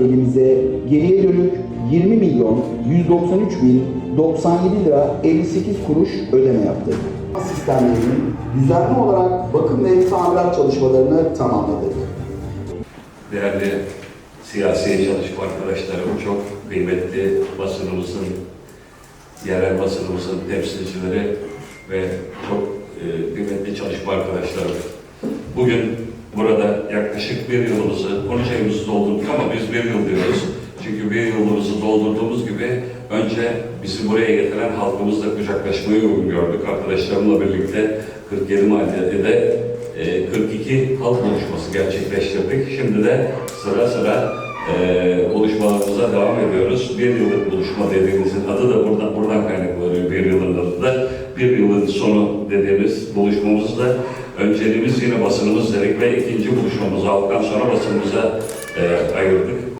Elimize geriye dönük 20 milyon 193 bin 97 lira 58 kuruş ödeme yaptık. Sistemlerinin düzenli olarak bakım ve tamirat çalışmalarını tamamladık. Değerli siyasi çalışma arkadaşlarım, çok kıymetli basınımızın, yerel basınımızın temsilcileri ve çok e, kıymetli çalışma arkadaşlarım. Bugün burada yaklaşık bir yılımızı, 13 ayımızı doldurduk ama biz bir yıl diyoruz. Çünkü bir yılımızı doldurduğumuz gibi önce bizi buraya getiren halkımızla kucaklaşmayı uygun gördük. Arkadaşlarımla birlikte 47 mahallede de e, 42 halk buluşması gerçekleştirdik. Şimdi de sıra sıra e, buluşmalarımıza devam ediyoruz. Bir yıllık buluşma dediğimizin adı da buradan, buradan kaynaklanıyor. Bir yılın adı da bir yılın sonu dediğimiz buluşmamızda önceliğimiz yine basınımız dedik ve ikinci buluşmamızı aldıktan sonra basınımıza e, ayırdık.